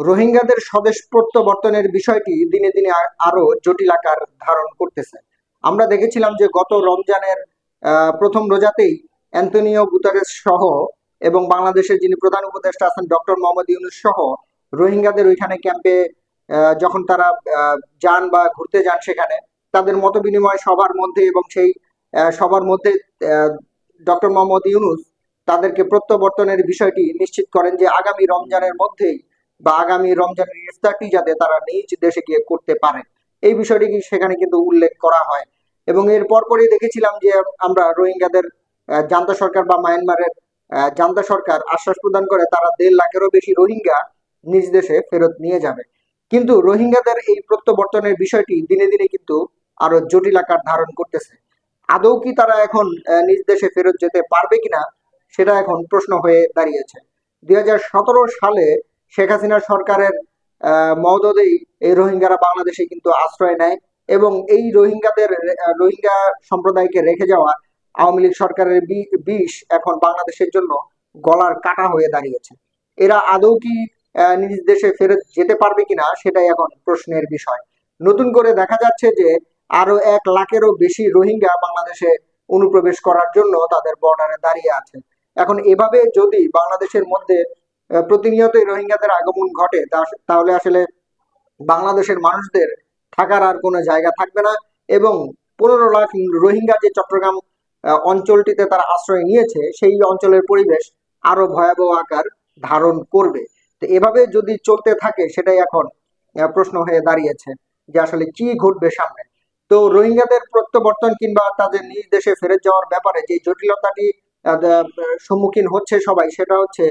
রোহিঙ্গাদের স্বদেশ প্রত্যাবর্তনের বিষয়টি দিনে দিনে আরও জটিল আকার ধারণ করতেছে। আমরা দেখেছিলাম যে গত রমজানের প্রথম রোজাতেই অ্যান্তনিও গুতারেস সহ এবং বাংলাদেশের যিনি প্রধান উপদেষ্টা আছেন ডক্টর মোহাম্মদ ইউনুস সহ রোহিঙ্গাদের ওইখানে ক্যাম্পে যখন তারা যান বা ঘুরতে যান সেখানে, তাদের মত বিনিময় সবার মধ্যে এবং সেই সবার মধ্যে ডক্টর মোহাম্মদ ইউনুস তাদেরকে প্রত্যাবর্তনের বিষয়টি নিশ্চিত করেন যে আগামী রমজানের মধ্যেই বা আগামী রমজানের ইফতারটি যাতে তারা নিজ দেশে গিয়ে করতে পারে। এই বিষয়টি সেখানে কিন্তু উল্লেখ করা হয়। এবং এর পরপরই দেখেছিলাম যে আমরা রোহিঙ্গাদের জান্তা সরকার বা মায়ানমারের জান্তা সরকার আশ্বাস প্রদান করে তারা দেড় লাখেরও বেশি রোহিঙ্গা নিজ দেশে ফেরত নিয়ে যাবে। কিন্তু রোহিঙ্গাদের এই প্রত্যাবর্তনের বিষয়টি দিনে দিনে কিন্তু আরও জটিল আকার ধারণ করতেছে। আদৌ কি তারা এখন নিজ দেশে ফেরত যেতে পারবে কিনা, সেটা এখন প্রশ্ন হয়ে দাঁড়িয়েছে। দুই হাজার সতেরো সালে শেখ হাসিনা সরকারের মদদেই এই রোহিঙ্গারা বাংলাদেশে কিন্তু আশ্রয় নেয় এবং এই রোহিঙ্গাদের রোহিঙ্গা সম্প্রদায়কে রেখে যাওয়া আওয়ামী লীগ সরকারের বিষ এখন বাংলাদেশের জন্য গলার কাটা হয়ে দাঁড়িয়েছে। এরা আদৌ কি নিজ দেশে ফেরত যেতে পারবে কিনা সেটাই এখন প্রশ্নের বিষয়। নতুন করে দেখা যাচ্ছে যে আরও এক লাখেরও বেশি রোহিঙ্গা বাংলাদেশে অনুপ্রবেশ করার জন্য তাদের বর্ডারে দাঁড়িয়ে আছে। এখন এভাবে যদি বাংলাদেশের মধ্যে প্রতিনিয়তই রোহিঙ্গাদের আগমন ঘটে তাহলে আসলে বাংলাদেশের মানুষদের থাকার আর কোনো জায়গা থাকবে না এবং পনেরো লাখ রোহিঙ্গা যে চট্টগ্রাম অঞ্চলটিতে তারা আশ্রয় নিয়েছে, সেই অঞ্চলের পরিবেশ আরও ভয়াবহ আকার ধারণ করবে। তো এভাবে যদি চলতে থাকে, সেটাই এখন প্রশ্ন হয়ে দাঁড়িয়েছে যে আসলে কি ঘটবে সামনে। তো রোহিঙ্গাদের প্রত্যাবর্তন কিংবা তাদের নিজ দেশে ফেরত যাওয়ার ব্যাপারে যে জটিলতাটি সম্মুখীন হচ্ছে সবাই, সেটা হচ্ছে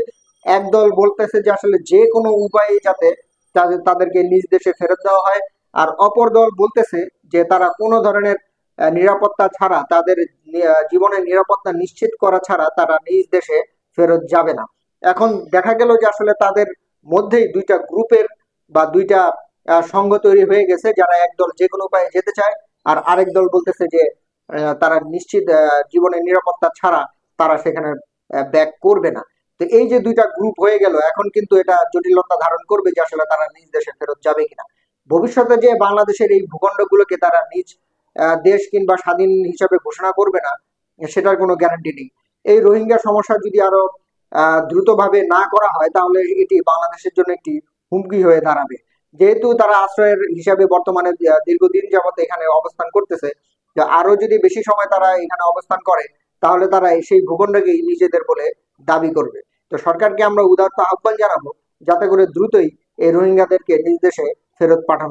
একদল বলতেছে যে আসলে যে কোনো উপায়ে যাতে তাদের, তাদেরকে নিজ দেশে ফেরত দেওয়া হয়। আর অপর দল বলতেছে যে তারা কোনো ধরনের নিরাপত্তা ছাড়া, তাদের জীবনের নিরাপত্তা নিশ্চিত করা ছাড়া তারা নিজ দেশে ফেরত যাবে না। এখন দেখা গেল যে আসলে তাদের মধ্যেই দুইটা গ্রুপের বা দুইটা সংঘ তৈরি হয়ে গেছে যারা একদল যে কোনো উপায়ে যেতে চায়। আর আরেক দল বলতেছে যে তারা নিশ্চিত জীবনের নিরাপত্তা ছাড়া তারা সেখানে ব্যাক করবে না। তো এই যে দুইটা গ্রুপ হয়ে গেল, এখন কিন্তু এটা জটিলতা ধারণ করবে যে আসলে তারা নিজ দেশে ফেরত যাবে কিনা। ভবিষ্যতে যে বাংলাদেশের এই ভূখণ্ডগুলোকে তারা নিজ দেশ কিংবা স্বাধীন হিসাবে ঘোষণা করবে না, সেটার কোনো গ্যারান্টি নেই। এই রোহিঙ্গা সমস্যা যদি আরও দ্রুতভাবে না করা হয়, তাহলে এটি বাংলাদেশের জন্য একটি হুমকি হয়ে দাঁড়াবে। যেহেতু তারা আশ্রয়ের হিসাবে বর্তমানে দীর্ঘদিন যাবত এখানে অবস্থান করতেছে আরও যদি বেশি সময় তারা এখানে অবস্থান করে, তাহলে তারা সেই ভূখণ্ডকেই নিজেদের বলে দাবি করবে। তো সরকারকে আমরা উদারতা আহ্বান জানাব যাতে করে দ্রুতই এই রোহিঙ্গাদেরকে নিজ দেশে ফেরত পাঠানো